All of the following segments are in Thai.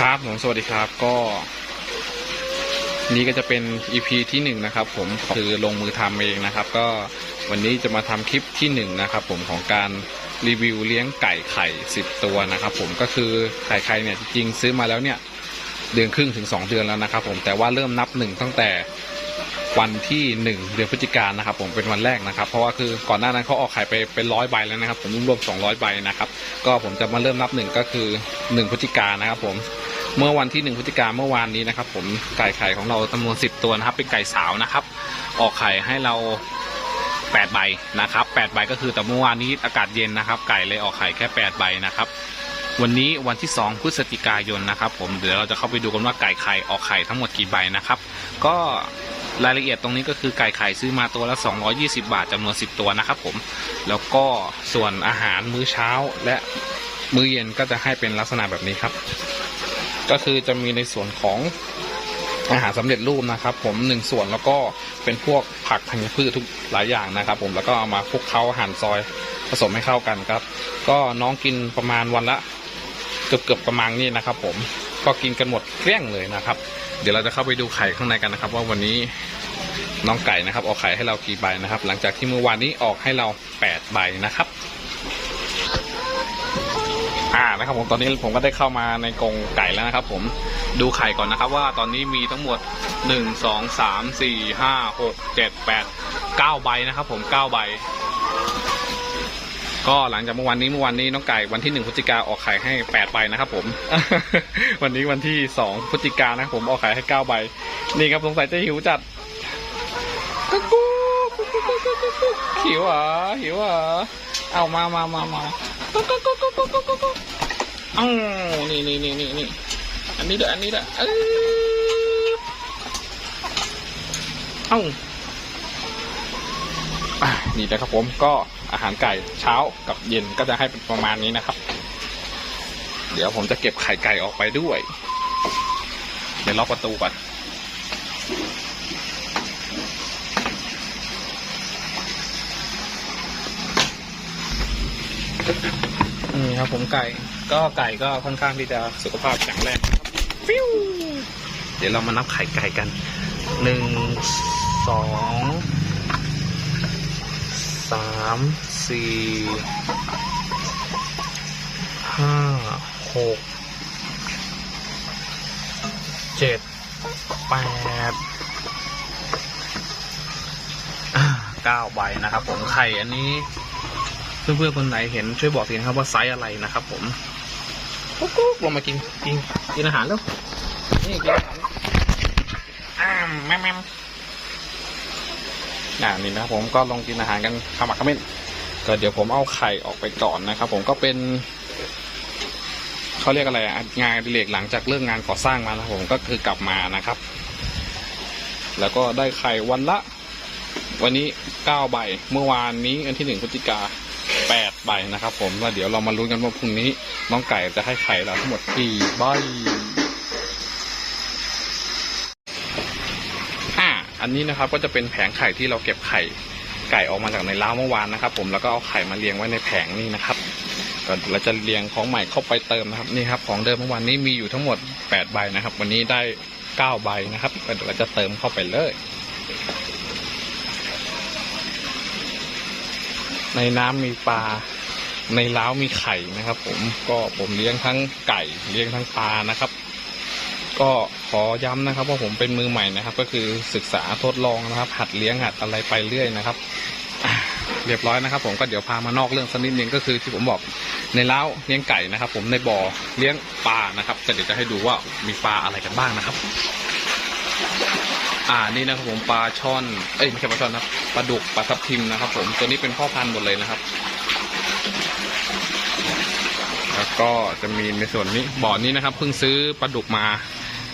ครับผมสวัสดีครับก็ นี่ก็จะเป็น EP ที่หนึ่งนะครับ ผมคือลงมือทำเองนะครับ ก็วันนี้จะมาทำคลิปที่หนึ่งนะครับ ผมของการรีวิวเลี้ยงไก่ไข่สิบตัวนะครับ ผมก็คือไก่ไข่เนี่ยจริงซื้อมาแล้วเนี่ย เดือนครึ่งถึง2เดือนแล้วนะครับ ผมแต่ว่าเริ่มนับหนึ่งตั้งแต่วันที่1เดือนพฤศจิกายนนะครับ ผมเป็นวันแรกนะครับ เพราะว่าคือก่อนหน้านั้นเขาออกไข่ไปเป็นร้อยใบแล้วนะครับ ผมรวมๆ200ใบนะครับ ก็ผมจะมาเริ่มนับหนึ่งก็คือ1พฤศจิกายนนะครับ ผม เมื่อวันที่1พฤศจิกาเมื่อวานนี้นะครับ ผมไก่ไข่ของเราจำนวน10ตัวนะครับ เป็นไก่สาวนะครับ ออกไข่ให้เรา8ใบนะครับ8ใบก็คือแต่เมื่อวานนี้อากาศเย็นนะครับ ไก่เลยออกไข่แค่8ใบนะครับ วันนี้วันที่2พฤศจิกายนนะครับ ผมเดี๋ยวเราจะเข้าไปดูกันว่าไก่ไข่ออกไข่ทั้งหมดกี่ใบนะครับ ก็รายละเอียดตรงนี้ก็คือไก่ไข่ซื้อมาตัวละ 220 บาทจำนวน 10 ตัวนะครับผม แล้วก็ส่วนอาหารมื้อเช้าและมื้อเย็นก็จะให้เป็นลักษณะแบบนี้ครับ ก็คือจะมีในส่วนของอาหารสำเร็จรูปนะครับ ผมหนึ่งส่วนแล้วก็เป็นพวกผักธัญพืชทุกหลายอย่างนะครับ ผมแล้วก็เอามาคลุกเคล้าหั่นซอยผสมให้เข้ากันครับ ก็น้องกินประมาณวันละเกือบเกือบประมาณนี้นะครับ ผมก็กินกันหมดเกลี้ยงเลยนะครับ เดี๋ยวเราจะเข้าไปดูไข่ข้างในกันนะครับ ว่าวันนี้น้องไก่นะครับออกไข่ให้เรากี่ใบนะครับ หลังจากที่เมื่อวานนี้ออกให้เรา8ใบนะครับ อ่านะครับผมตอนนี้ผมก็ได้เข้ามาในกรงไก่แล้วนะครับผมดูไข่ก่อนนะครับว่าตอนนี้มีทั้งหมดหนึ่งสองสามสี่ห้าหกเจ็ดแปดเก้าใบนะครับผมเก้าใบ ก็หลังจากเมื่อวานนี้เมื่อวานนี้น้องไก่วันที่หนึ่งพฤศจิกาออกไข่ให้แปดใบนะครับผม วันนี้วันที่สองพฤศจิกานะครับผมออกไข่ให้เก้าใบ นี่ครับสงสัยจะหิวจัดหิวเหรอหิวเหรอ เอามามามามากุ๊กกุ๊กกุ๊กกุ๊กกุ๊กกุ๊กกุ๊กอ้านี่นี่นี่นี่นี่อันนี้ด้วยอันนี้ด้วยเอ้ยเอ้านี่นะครับผมก็อาหารไก่เช้ากับเย็นก็จะให้เป็นประมาณนี้นะครับ เดี๋ยวผมจะเก็บไข่ไก่ออกไปด้วย เดี๋ยวล็อกประตูก่อน นี่ครับผมไก่ ก็ไก่ก็ค่อนข้างที่จะสุขภาพแข็งแรงนะครับฟิวเดี๋ยวเรามานับไข่ไก่กันหนึ่งสองสามสี่ห้าหกเจ็ดแปดอ่าเก้าใบนะครับผมไข่อันนี้ เพื่อนๆคนไหนเห็นช่วยบอกทีนะครับว่าไซส์อะไรนะครับ ผมกุ๊กกุ๊กลงมากินกินกินอาหารแล้วนี่กินอาหารอ้ามแม่แม่มอ่านี่นะครับผมก็ลองกินอาหารกันขมักขม้นก็เดี๋ยวผมเอาไข่ออกไปก่อนนะครับ ผมก็เป็นเขาเรียกอะไรงานดิเรกหลังจากเลิกงานก่อสร้างมานะครับผมก็คือกลับมานะครับ แล้วก็ได้ไข่วันละ วันนี้เก้าใบเมื่อวานนี้อันที่หนึ่งพฤศจิกา แปดใบนะครับ ผมแล้วเดี๋ยวเรามาลุ้นกันว่าพรุ่งนี้ น้องไก่จะให้ไข่เราทั้งหมดกี่ใบอ่าอันนี้นะครับก็จะเป็นแผงไข่ที่เราเก็บไข่ไก่ออกมาจากในร้าวเมื่อวานนะครับ ผมแล้วก็เอาไข่มาเรียงไว้ในแผงนี่นะครับก็เราจะเรียงของใหม่เข้าไปเติมนะครับนี่ครับ ของเดิมเมื่อวานนี้มีอยู่ทั้งหมด8ใบนะครับ วันนี้ได้9ใบนะครับก็เดี๋ยวเราจะเติมเข้าไปเลย ในน้ำมีปลา ในล้าวมีไข่นะครับ ผมก็ผมเลี้ยงทั้งไก่เลี้ยงทั้งปลานะครับ ก็ขอย้ำนะครับว่าผมเป็นมือใหม่นะครับ ก็คือศึกษาทดลองนะครับ หัดเลี้ยงหัดอะไรไปเรื่อยนะครับเรียบร้อยนะครับ ผมก็เดี๋ยวพามานอกเรื่องสักนิดนึงก็คือที่ผมบอกในเล้าเลี้ยงไก่นะครับ ผมในบ่อเลี้ยงปลานะครับก็เดี๋ยวจะให้ดูว่ามีปลาอะไรกันบ้างนะครับ อ่านี่นะครับผมปลาช่อน เอ้ยไม่ใช่ปลาช่อนนะครับปลาดุกปลาทับทิมนะครับ ผมตัวนี้เป็นพ่อพันธุ์หมดเลยนะครับ แล้วก็จะมีในส่วนนี้บ่อนี้นะครับเพิ่งซื้อปลาดุกมา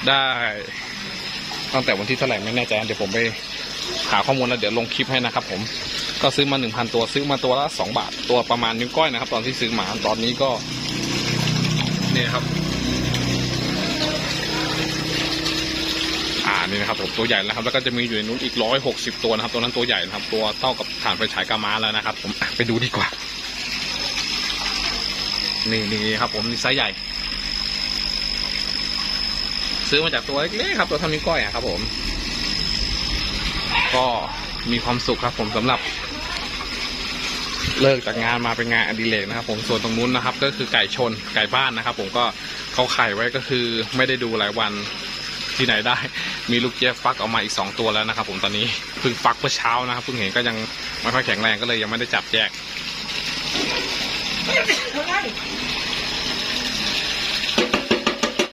ได้ตั้งแต่วันที่เท่าไหร่ไม่แน่ใจเดี๋ยวผมไปหาข้อมูลแล้วเดี๋ยวลงคลิปให้นะครับ ผมก็ซื้อมาหนึ่งพันตัวซื้อมาตัวละสองบาท ตัวประมาณนิ้วก้อยนะครับ ตอนที่ซื้อมาตอนนี้ก็ เนี่นะครับ อ่า นี่นะครับผมตัวใหญ่แล้วครับ แล้วก็จะมีอยู่ในนู้นอีกร้อยหกสิบตัวนะครับ ตัวนั้นตัวใหญ่นะครับ ตัวเท่ากับฐานไฟฉายกามาแล้วนะครับ ผมไปดูดีกว่า นี่นี่ครับ ผมนี่ไซส์ใหญ่ ซื้อมาจากตัวเล็กๆครับ ตัวเท่านิ้วก้อยอะครับ ผม ก็มีความสุขครับ ผมสำหรับเลิกจากงานมาเป็นงานอดิเรกนะครับ ผมส่วนตรงนู้นนะครับ ก็คือไก่ชนไก่บ้านนะครับ ผมก็เขาไข่ไว้ก็คือไม่ได้ดูหลายวัน ที่ไหนได้ มีลูกเจี๊ยบฟักออกมาอีกสองตัวแล้วนะครับ ผมตอนนี้เพิ่งฟักเมื่อเช้านะครับเพิ่งเห็นก็ยังไม่ค่อยแข็งแรงก็เลยยังไม่ได้จับแยก